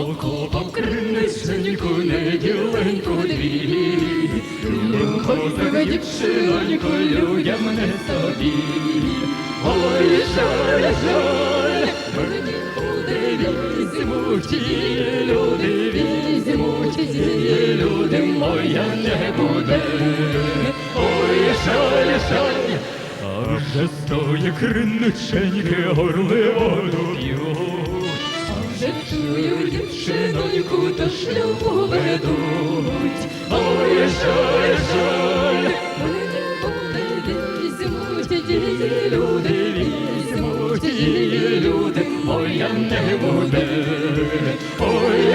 Окопав криниченьку, неділеньку дві, за дівчиноньку, людям не собі. Ой, жаль, жаль, мені буде візьмуть, люди візьмуть, люди моя не буде. Ой, жаль, жаль, а вже стоє криниченьки, п'ють. Вже чую дівчиноньку до шлюбу ведуть. Ой, жаль, жаль, візьмуть, її люди візьмуть, її люди, моя не буде. Ой,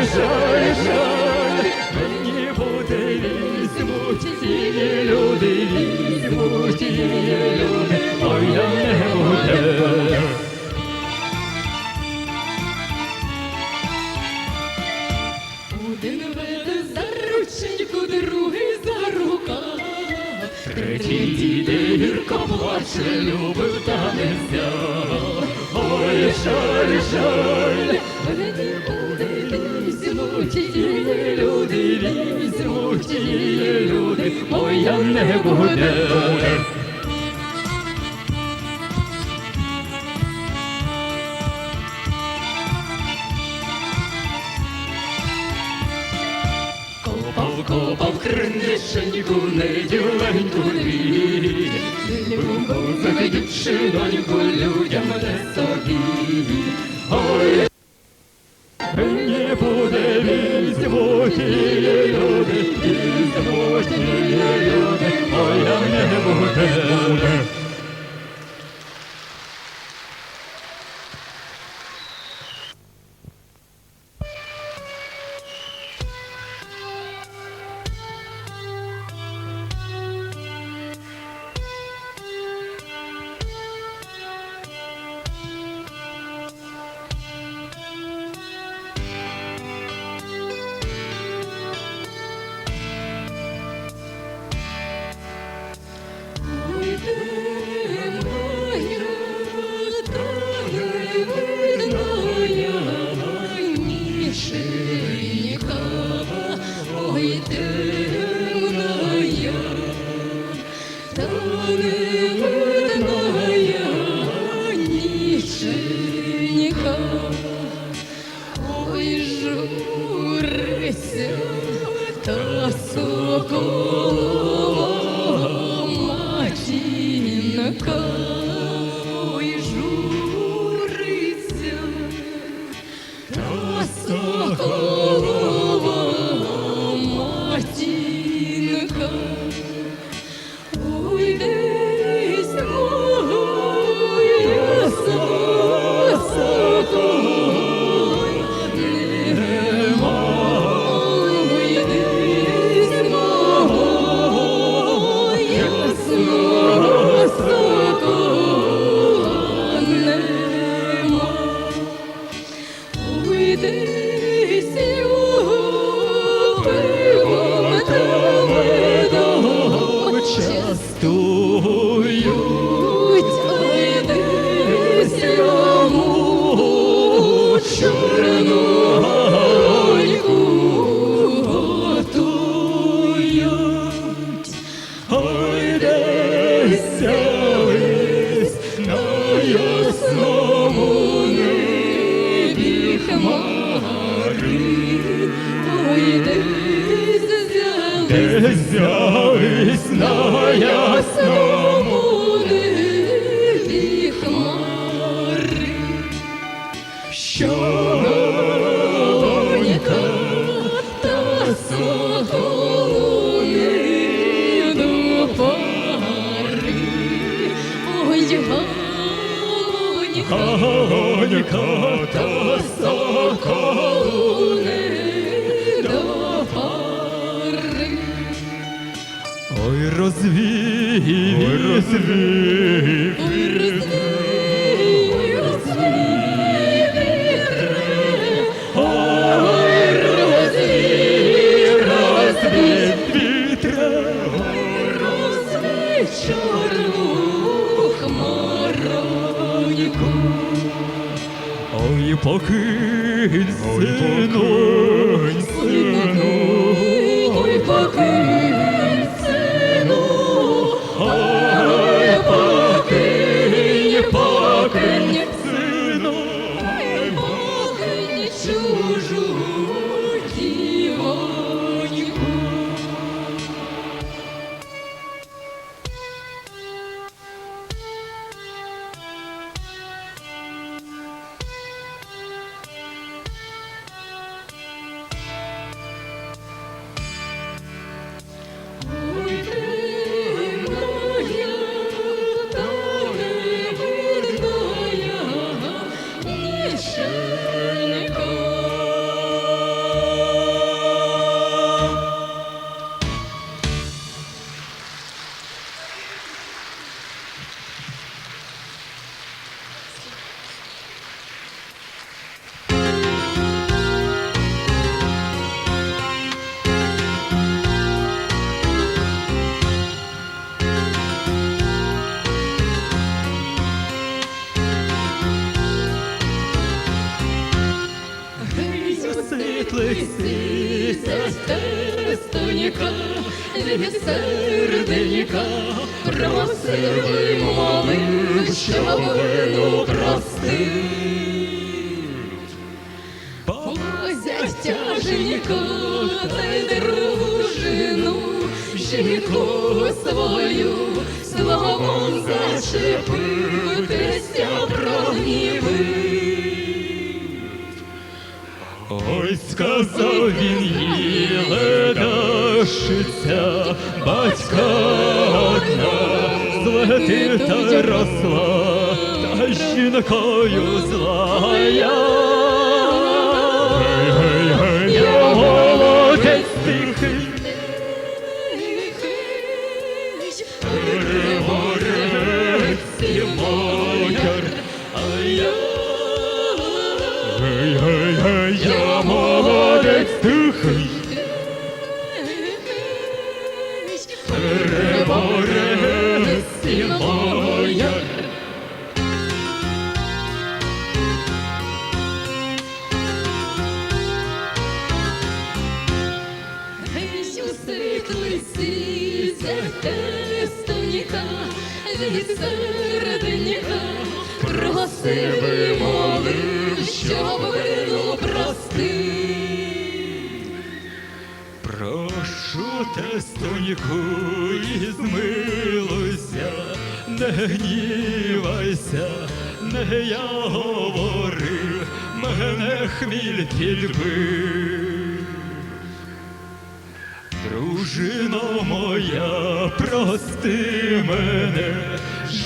жаль, мені буде візьмуть, ті люди моя не буде. Копав, копав кринишеньку, неділеньку дві. Людям не собі. Мені буде візьмуть вухі люди, візьмуть і Десь взялись на ясному небі хмари, щонька та соколу до пари, ой, ганька Ганька та соколу Ой, розвій, ой, розвій, Ой, розвій, розвій вітре, ой, розвій, розвій, вітре, чорну хмароньку. ой, поки покинь, сину. Та й дружину, жінку свою, словом зачепитися прогнівив. Ой, сказав він їй ледашиця, батька одна, злети та росла, та жінкою злая.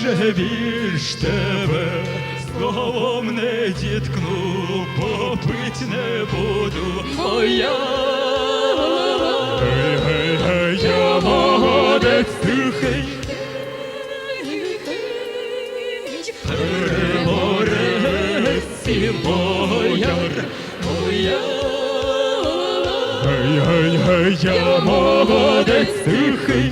Же більш тебе словом не діткну, попить не буду, моя. Гей, гей, гей, я молодець тихий, переборець і бояр, моя. Гей, гей, гей, я молодець тихий,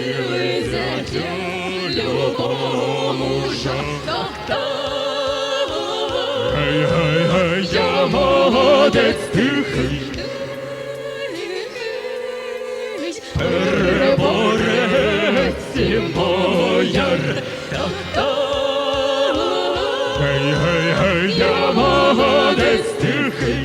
Гей, гей, гей, я молодець тихий, переборець і бояр. Гей, гей, гей, тихий,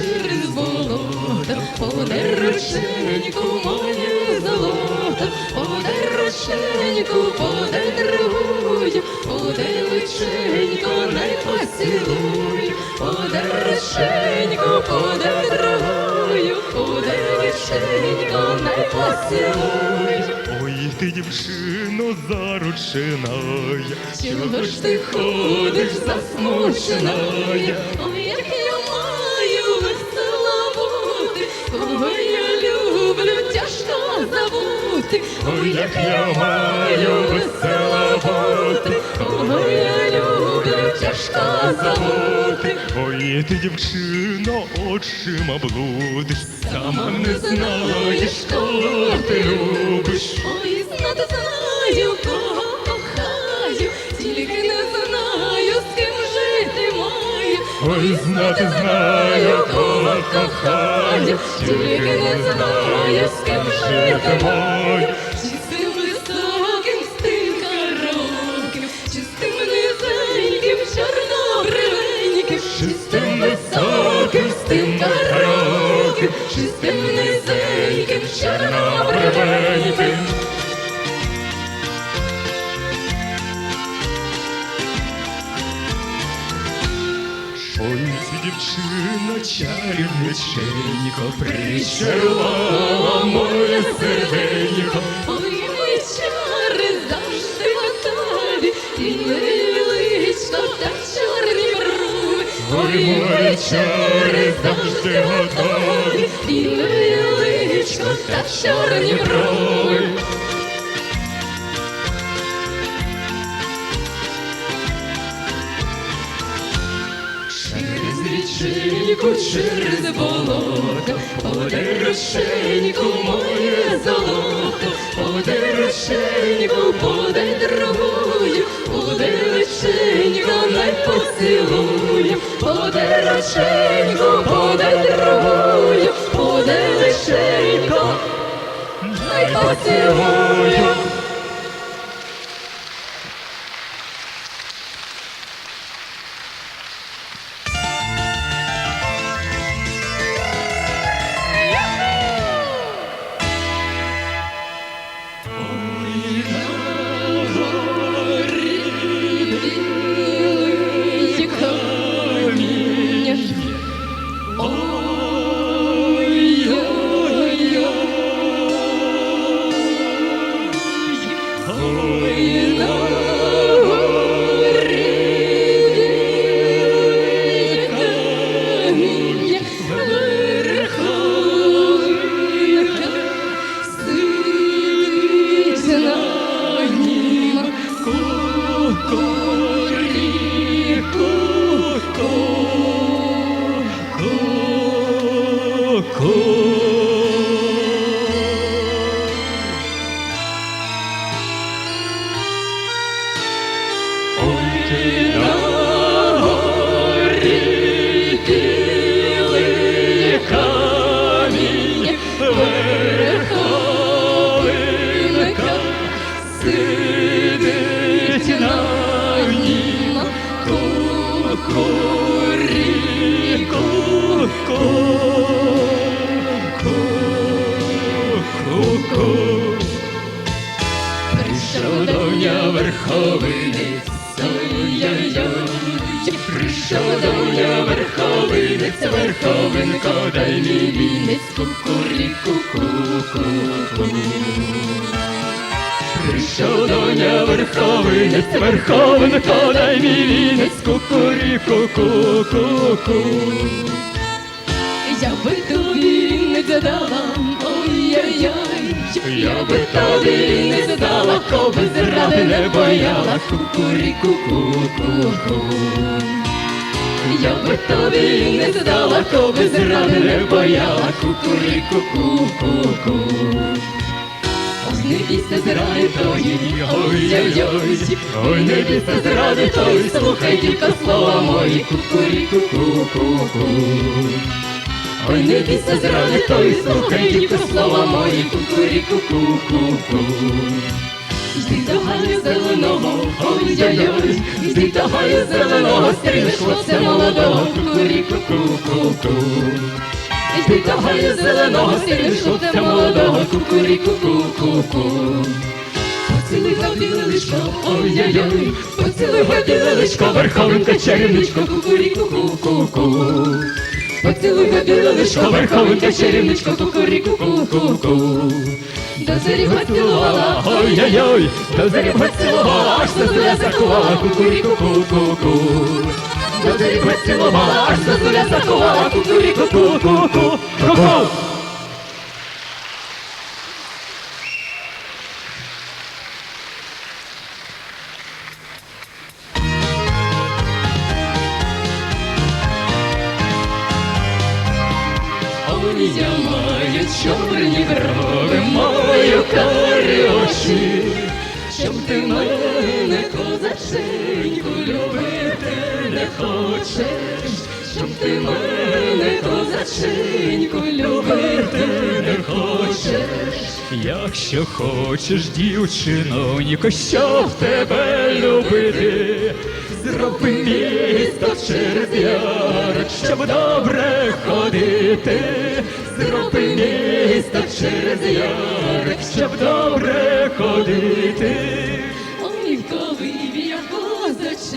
річеньку, через болото, подороженьку моє золото, подороженьку, подорожую, подороженьку, не поцілую, подай лишенько, подай дорогою, подай не поцілую. Ой, ти дівчино заручинaya, Чого ж ти ходиш засмучена? Ой, як я маю весела бути, кого я люблю, тяжко забути. Ой, ти дівчино очима блудиш, сама не знаєш, кого ти любиш. Ой, знати знаю, кого кохаю, тільки не знаю, з ким жити маю. Ой, знати знаю, кого кохаю, тільки не знаю, з ким жити маю. Чистим низеньким, чорнобривеньким. Ой, ці дівчина чарівниченько причарувала моє серденько. Ой, мої чари завжди готові, і невеличко мої чари завжди готові, і невеличко та чорні брови. Річеньку, через болото, подай рушеньку моє золото, подай рушеньку, подай дорогою, подай рушеньку, най поцілую, буде рушеньку, буде другою, буде лишенько, най поцілую. Верховинець, верховинко, дай мій вінець, кукуріку, ку-ку-ку. Я би тобі не додала, ой-ой-ой, я би тобі не додала, коби зради не бояла, кукуріку, ку-ку-ку. Я би тобі не здала, коби зради не бояла, кукуріку, ку-ку-ку. Не бійся зради тої, ой-ой-ой, ой, не бійся зради тої, слухай тільки слова мої, кукуріку, ку-ку-ку. Ой, не бійся зради тої, слухай тільки слова мої, кукуріку, ку-ку-ку. Йди гаю зеленого, ой-ой-ой, йди до зеленого, стрінеш хлопця молодого, кукуріку, ку-ку-ку. Йди зеленого, стрінеш хлопця молодого, кукуріку, ку-ку-ку. Поцілуй біле личко, ой-ой-ой, поцілуй біле личко, верховинка чарівничко, кукуріку ку-ку-ку. Поцілуй біле личко, верховинка чарівничко, кукуріку ку-ку-ку. До зорі поцілувала, ой-ой-ой, до зорі поцілувала, аж до зоря закувала, кукуріку зорі поцілувала, аж до зоря закувала, кукуріку ку-ку-ку. Ку-ку. Я маю чорні брови, маю карі очі, щоб ти мене козаченьку любити не хочеш, щоб ти мене козаченьку любити не хочеш. Якщо хочеш, дівчинонько, щоб тебе любити, зроби місто через ярок, щоб добре ходити, зроби місто через ярок, щоб добре ходити.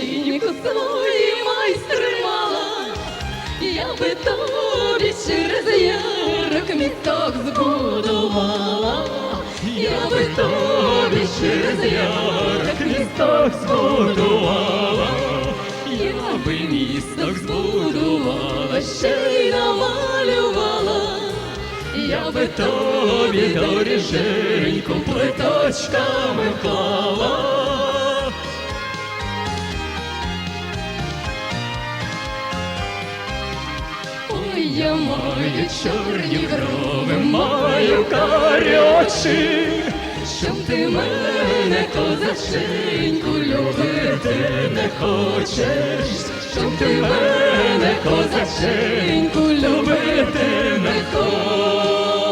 Я свої майстри мала, я би тобі через ярок місток збудувала, я би тобі через ярок місток збудувала, я би місток збудувала, ще й намалювала. Я би тобі доріженьку плиточками вклала. Я маю чорні брови, маю карі очі, щоб ти мене козаченьку любити не хочеш, щоб ти мене козаченьку любити не хочеш.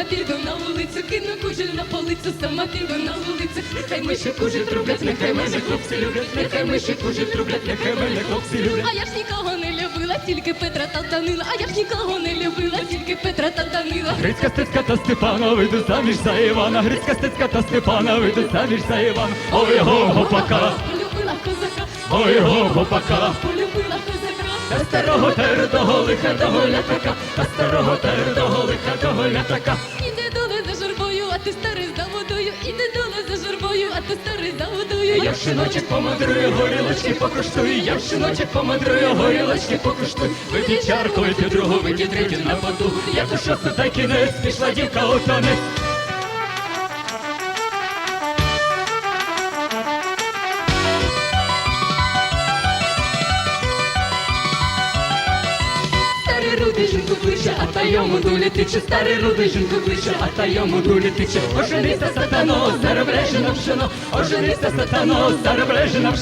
Сама піду на вулицю, кину кужель на полицю, сама піду на вулицю. Нехай миші кужель трублять, нехай мене хлопці люблять, нехай миші кужель трублять, нехай мене хлопці люблять. А я ж нікого не любила, тільки Петра та Данила, а я ж нікого не любила, тільки Петра та Данила. Грицька стецька та Степана вийду заміж за Івана, Грицька стецька та Степана вийду заміж за Івана. Ой, го, гопака, Полюбила козака, ой, го, гопака. полюбила Та старого тердого лиха того лятака, та старого тердого лиха того лятака. Іде доле за журбою, а ти старий за водою, іде доле за журбою, а ти старий за водою. Я в помадрую, горілочки покуштую, я в помадрую, горілочки покуштую. Вип'й чарку, вип'й другу, вип'й третю на поту. Як у шосту та кінець, пішла дівка у танець. Та йому дулі тиче. Старий рудий жінку кличе, а та йому дулі тиче. Оженися, сатано, зароблежи на пшено, оженися, сатано, зароблежи на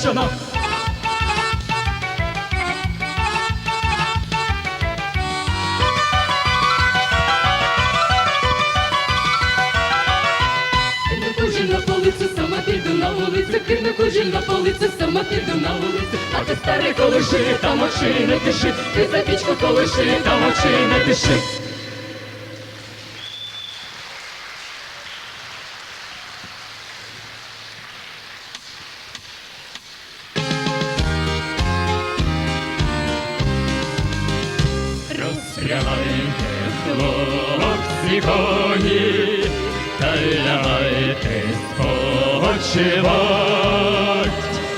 А ти старий колиши, там очі не тиши, ти за пічку колиши, там очі не тиши. Розстрілайте, хлопці коні, та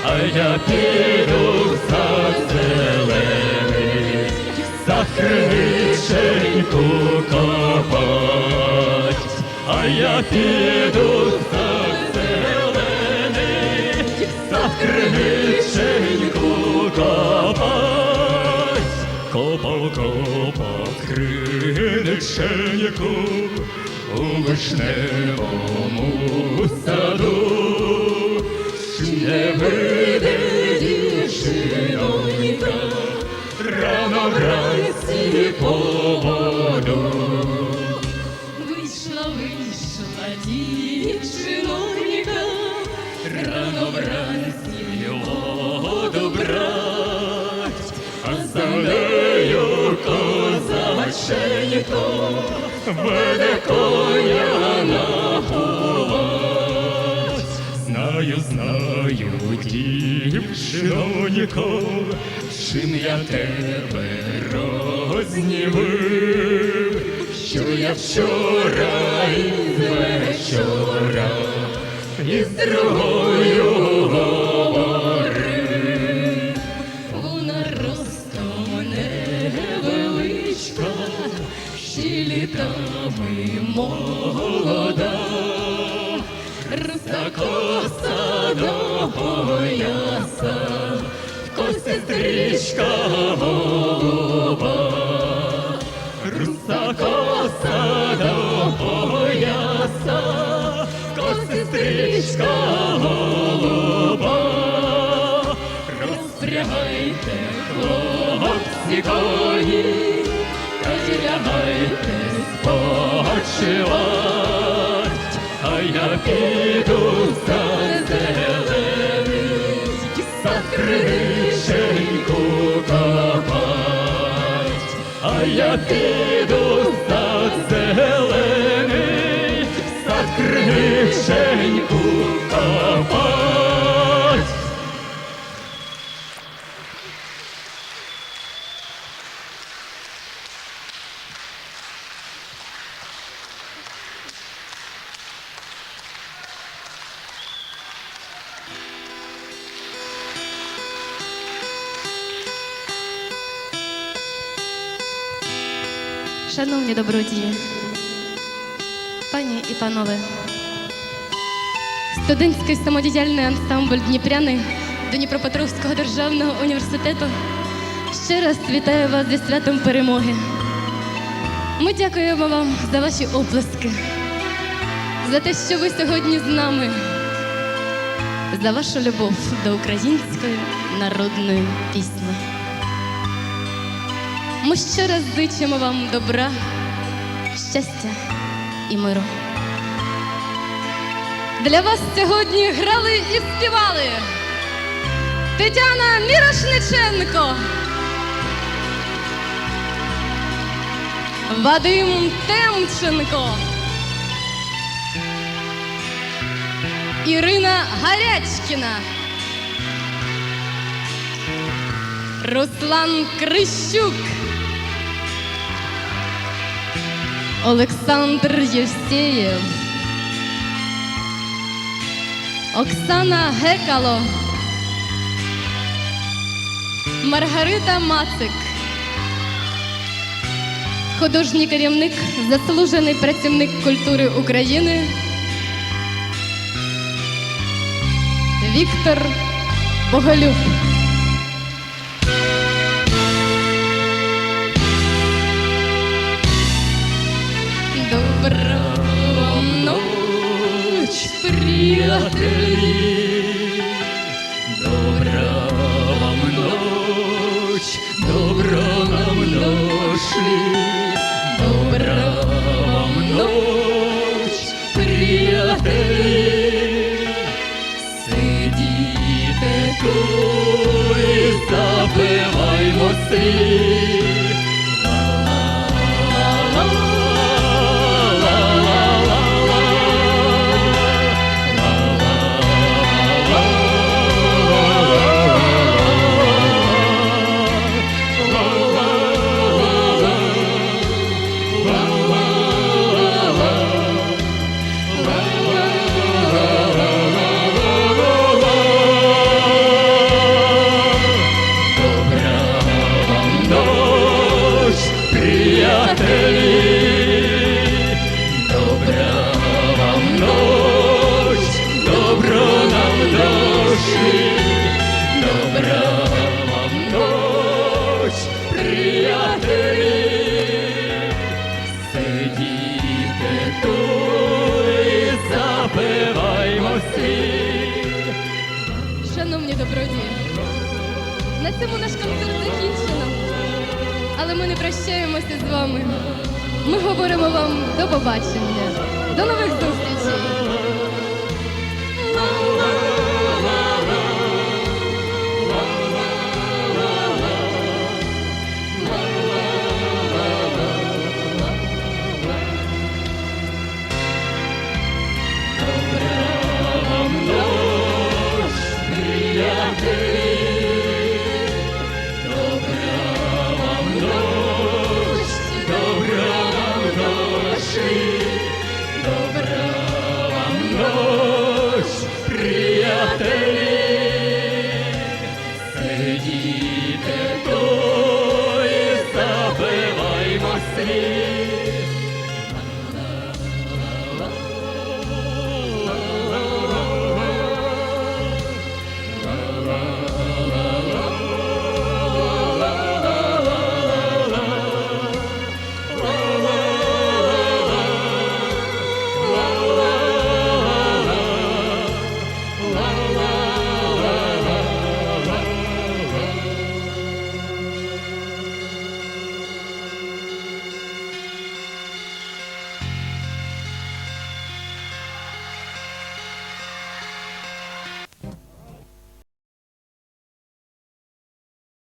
а я піду за зелений, за криниченьку копать, а я піду за зелений, за криниченьку копать. Копав, копав криниченьку у вишневому саду, веде коня на повать. Знаю, знаю, дівчинонько, чим я тебе рознівив, що я вчора із вечора із другою пояса, Сестричка голуба, руса коса до пояса, косестричка голуба, розпрягайте, хлопці коні, та й спочивать, а я піду за за кришеньку копать, а я піду сад зелений, сад кришеньку копать. Шановні добродії, пані і панове, студентський самодіяльний ансамбль Дніпряни Дніпропетровського державного університету ще раз вітаю вас зі святом перемоги. Ми дякуємо вам за ваші оплески, за те, що ви сьогодні з нами, за вашу любов до української народної пісні. Ми ще раз зичимо вам добра, щастя і миру. Для вас сьогодні грали і співали Тетяна Мірошниченко, Вадим Темченко, Ірина Гарячкіна. Руслан Крищук, Олександр Євсеєв, Оксана Гекало, Маргарита Мацик, художній керівник, заслужений працівник культури України. Віктор Боголюб. Добра ночь, приятелі. Добра вам ночь, добра нам ношли, добра вам ночь, приятелі. Сидіте тут і запиваймо слід. Шановні добродії, на цьому наш концерт закінчено. Але ми не прощаємося з вами. Ми говоримо вам до побачення, до нових зустрічей!